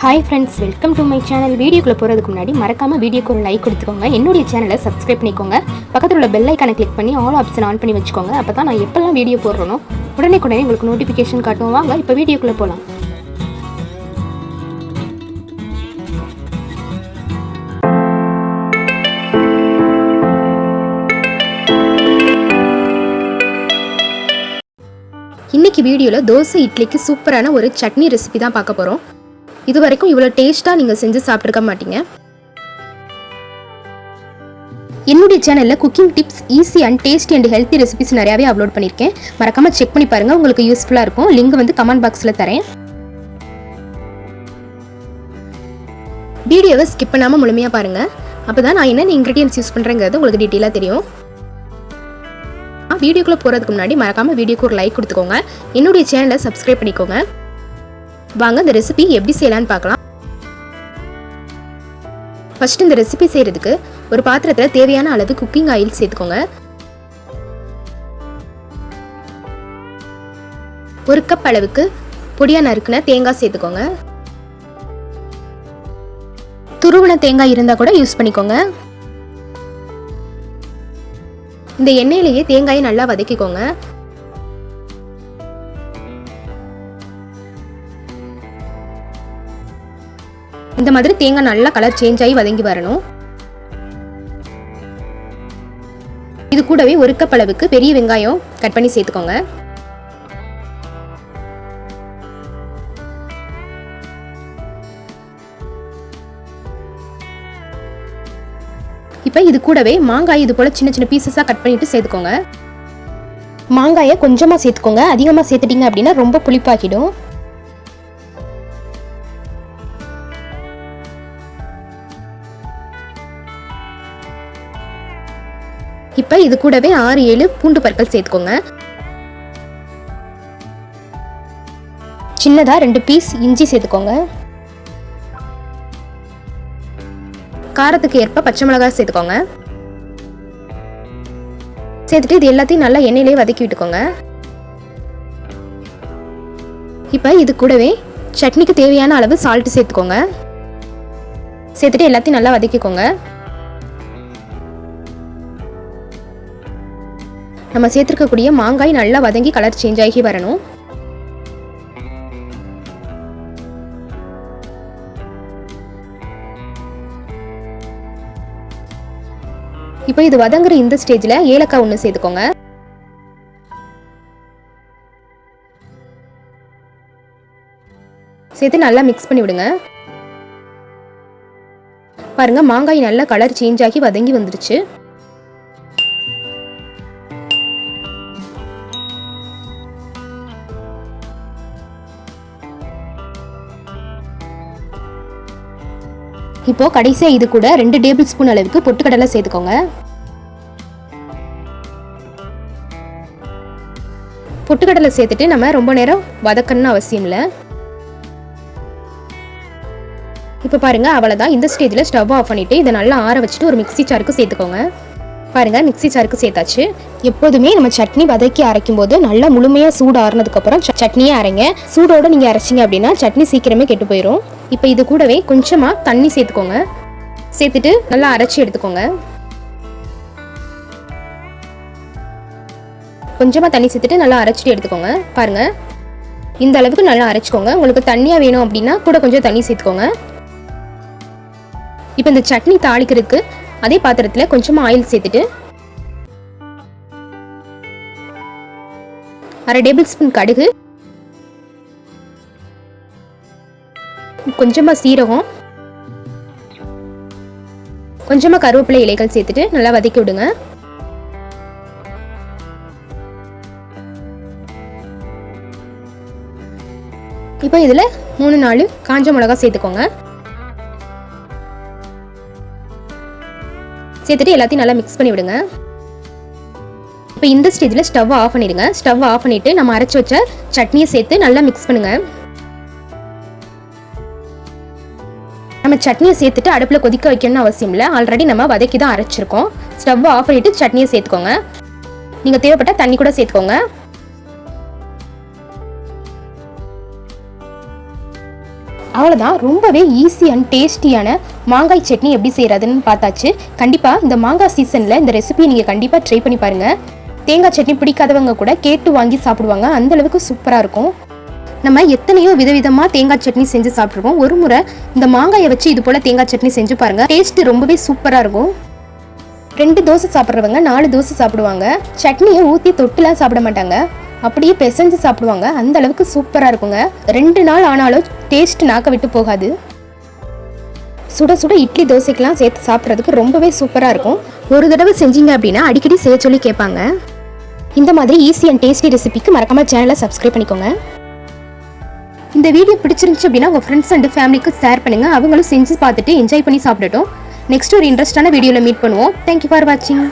Hi friends welcome to my channel வீடியோக்குள்ளே போகிறதுக்கு முன்னாடி மறக்காமல் வீடியோக்கு ஒரு லைக் கொடுத்துக்கோங்க. என்னுடைய சேனலை சப்ஸ்கிரைப் பண்ணிக்கோங்க. பக்கத்தில் உள்ள பெல் ஐக்கானை கிளிக் பண்ணி ஆல் ஆப்ஷன் ஆன் பண்ணி வச்சுக்கோங்க. அப்போ தான் நான் எப்போல்லாம் வீடியோ போடுறனோ உடனே உடனே உங்களுக்கு நோட்டிஃபிகேஷன் காட்டும். வாங்க இப்போ வீடியோக்குள்ளே போகலாம் இன்னைக்கு வீடியோவில் தோசை இட்லிக்கு சூப்பரான ஒரு சட்னி ரெசிபி தான் பார்க்க போகிறோம் இது வரைக்கும் இவ்வளோ டேஸ்ட்டாக நீங்கள் செஞ்சு சாப்பிட்ருக்க மாட்டீங்க. என்னுடைய சேனலில் cooking tips easy and tasty and healthy recipes நிறையாவே அப்லோட் பண்ணியிருக்கேன். மறக்காமல் செக் பண்ணி பாருங்கள் உங்களுக்கு யூஸ்ஃபுல்லாக இருக்கும். லிங்க் வந்து கமெண்ட் பாக்ஸில் தரேன். வீடியோவை ஸ்கிப் பண்ணாமல் முழுமையாக பாருங்கள் அப்போ தான் நான் என்னென்ன இன்க்ரீடியன்ஸ் யூஸ் பண்ணுறேங்கிறது உங்களுக்கு டீட்டெயிலாக தெரியும். வீடியோக்குள்ளே போகிறதுக்கு முன்னாடி மறக்காமல் வீடியோக்கு ஒரு லைக் கொடுத்துக்கோங்க. என்னுடைய சேனலை சப்ஸ்கிரைப் பண்ணிக்கோங்க. வாங்க இந்த ரெசிபி எப்படி செய்யலான்னு பார்க்கலாம். ஃபர்ஸ்ட் இந்த ரெசிபி செய்கிறதுக்கு ஒரு பாத்திரத்தில் தேவையான அளவு குக்கிங் ஆயில் சேர்த்துக்கோங்க. ஒரு கப் அளவுக்கு பொடியா நறுக்குன தேங்காய் சேர்த்துக்கோங்க. துருவன தேங்காய் இருந்தால் கூட யூஸ் பண்ணிக்கோங்க. இந்த எண்ணெயிலேயே தேங்காயை நல்லா வதக்கிக்கோங்க. இந்த மாதிரி தேங்காய் நல்லா கலர் சேஞ்ச் ஆகி வதங்கி வரணும். இது கூடவே ஒரு கப் அளவுக்கு பெரிய வெங்காயம் கட் பண்ணி சேர்த்துக்கோங்க. இப்போ இது கூடவே மாங்காய் இது போல் சின்ன சின்ன பீசஸாக கட் பண்ணிட்டு சேர்த்துக்கோங்க. மாங்காயை கொஞ்சமாக சேர்த்துக்கோங்க. அதிகமாக சேர்த்துட்டீங்க அப்படின்னா ரொம்ப புளிப்பாக்கிடும் இப்போ இது கூடவே ஆறு ஏழு பூண்டு பற்கள் சேர்த்துக்கோங்க. சின்னதாக ரெண்டு பீஸ் இஞ்சி சேர்த்துக்கோங்க. காரத்துக்கு ஏற்ப பச்சை மிளகாய் சேர்த்துக்கோங்க. சேர்த்துட்டு இது எல்லாத்தையும் நல்லா எண்ணெயிலே வதக்கி விட்டுக்கோங்க. இப்போ இது கூடவே சட்னிக்கு தேவையான அளவு சால்ட் சேர்த்துக்கோங்க. சேர்த்துட்டு எல்லாத்தையும் நல்லா வதக்கிக்கோங்க. நம்ம சேர்த்துருக்கக்கூடிய மாங்காய் நல்லா வதங்கி கலர் சேஞ்ச் ஆகி வரணும். இப்போ இது வதங்குற இந்த ஸ்டேஜில் ஏலக்காய் ஒன்று சேர்த்துக்கோங்க. சேர்த்து நல்லா மிக்ஸ் பண்ணி விடுங்க. பாருங்க மாங்காய் நல்லா கலர் சேஞ்ச் ஆகி வதங்கி வந்துருச்சு. இப்போது கடைசியாக இது கூட ரெண்டு டேபிள் ஸ்பூன் அளவுக்கு பொட்டுக்கடலை சேர்த்துக்கோங்க. பொட்டுக்கடலை சேர்த்துட்டு நம்ம ரொம்ப நேரம் வதக்கணும்னு அவசியம் இல்லை. இப்போ பாருங்கள் அவ்வளோதான் இந்த ஸ்டேஜில் ஸ்டவ் ஆஃப் பண்ணிவிட்டு இதை நல்லா ஆற வச்சுட்டு ஒரு மிக்ஸி சாருக்கு சேர்த்துக்கோங்க. பாருங்கள் மிக்ஸி சாருக்கு சேர்த்தாச்சு. எப்போதுமே நம்ம சட்னி வதக்கி அரைக்கும் போது நல்லா முழுமையாக சூடு ஆறுனதுக்கப்புறம் ச- சட்னியே அரைங்க. சூடோடு நீங்கள் அரைச்சிங்க அப்படின்னா சட்னி சீக்கிரமே கெட்டு போயிடும் இப்போ இது கூடவே கொஞ்சமாக தண்ணி சேர்த்துக்கோங்க. சேர்த்துட்டு நல்லா அரைச்சி எடுத்துக்கோங்க. கொஞ்சமாக தண்ணி சேர்த்துட்டு நல்லா அரைச்சிட்டு எடுத்துக்கோங்க. பாருங்க. இந்த அளவுக்கு நல்லா அரைச்சிக்கோங்க. உங்களுக்கு தண்ணியாக வேணும் அப்படின்னா கூட கொஞ்சம் தண்ணி சேர்த்துக்கோங்க. இப்போ இந்த சட்னி தாளிக்கிறதுக்கு அதே பாத்திரத்தில் கொஞ்சமாக ஆயில் சேர்த்துட்டு அரை டேபிள் ஸ்பூன் கடுகு கொஞ்சமாக சீரகம் கொஞ்சமாக கருவேப்பிலை இலைகள் சேர்த்துட்டு நல்லா வதக்கி விடுங்க. இப்போ இதில் மூணு நாலு காஞ்ச மிளகா சேர்த்துக்கோங்க. சேர்த்துட்டு எல்லாத்தையும் நல்லா மிக்ஸ் பண்ணி விடுங்க. இப்போ இந்த ஸ்டேஜில் ஸ்டவ் ஆஃப் பண்ணிடுங்க. ஸ்டவ் ஆஃப் பண்ணிட்டு நம்ம அரைச்சி வச்ச சட்னியை சேர்த்து நல்லா மிக்ஸ் பண்ணுங்கள் நம்ம சட்னியை சேர்த்துட்டு அடுப்பில் கொதிக்க வைக்கணும்னு அவசியம் இல்லை. ஆல்ரெடி நம்ம வதக்கி தான் அரைச்சிருக்கோம். ஸ்டவ்வை ஆஃப் பண்ணிட்டு சட்னியை சேர்த்துக்கோங்க. நீங்கள் தேவைப்பட்ட தண்ணி கூட சேர்த்துக்கோங்க. அவ்வளோதான் ரொம்பவே ஈஸி அண்ட் டேஸ்டியான மாங்காய் சட்னி எப்படி செய்கிறதுன்னு பார்த்தாச்சு. கண்டிப்பாக இந்த மாங்காய் சீசனில் இந்த ரெசிபியை நீங்கள் கண்டிப்பாக ட்ரை பண்ணி பாருங்கள் தேங்காய் சட்னி பிடிக்காதவங்க கூட கேட்டு வாங்கி சாப்பிடுவாங்க. அந்தளவுக்கு சூப்பராக இருக்கும். நம்ம எத்தனையோ விதவிதமாக தேங்காய் சட்னி செஞ்சு சாப்பிட்ருக்கோம் ஒரு முறை இந்த மாங்காயை வச்சு இது போல் தேங்காய் சட்னி செஞ்சு பாருங்கள் டேஸ்ட் ரொம்பவே சூப்பராக இருக்கும். ரெண்டு தோசை சாப்பிட்றவங்க நாலு தோசை சாப்பிடுவாங்க. சட்னியை ஊற்றி தொட்டுலாம் சாப்பிட மாட்டாங்க. அப்படியே பிசைஞ்சு சாப்பிடுவாங்க. அந்த அளவுக்கு சூப்பராக இருக்குங்க. ரெண்டு நாள் ஆனாலும் டேஸ்ட் நாக்க விட்டு போகாது. சுட சுட இட்லி தோசைக்கெலாம் சேர்த்து சாப்பிட்றதுக்கு ரொம்பவே சூப்பராக இருக்கும். ஒரு தடவை செஞ்சீங்க அப்படின்னா அடிக்கடி செய்ய சொல்லி கேட்பாங்க. இந்த மாதிரி ஈஸி அண்ட் டேஸ்டி ரெசிபிக்கு மறக்காமல் சேனலை சப்ஸ்கிரைப் பண்ணிக்கோங்க. இந்த வீடியோ பிடிச்சிருந்துச்சு அப்படின்னா உங்கள் ஃப்ரெண்ட்ஸ் அண்ட் ஃபேமிலிக்கு ஷேர் பண்ணுங்கள் அவங்களும் செஞ்சு பார்த்துட்டு என்ஜாய் பண்ணி சாப்பிடட்டும். நெக்ஸ்ட் ஒரு இன்ட்ரெஸ்டான வீடியோவில் மீட் பண்ணுவோம். தேங்க்யூ ஃபார் வாட்சிங்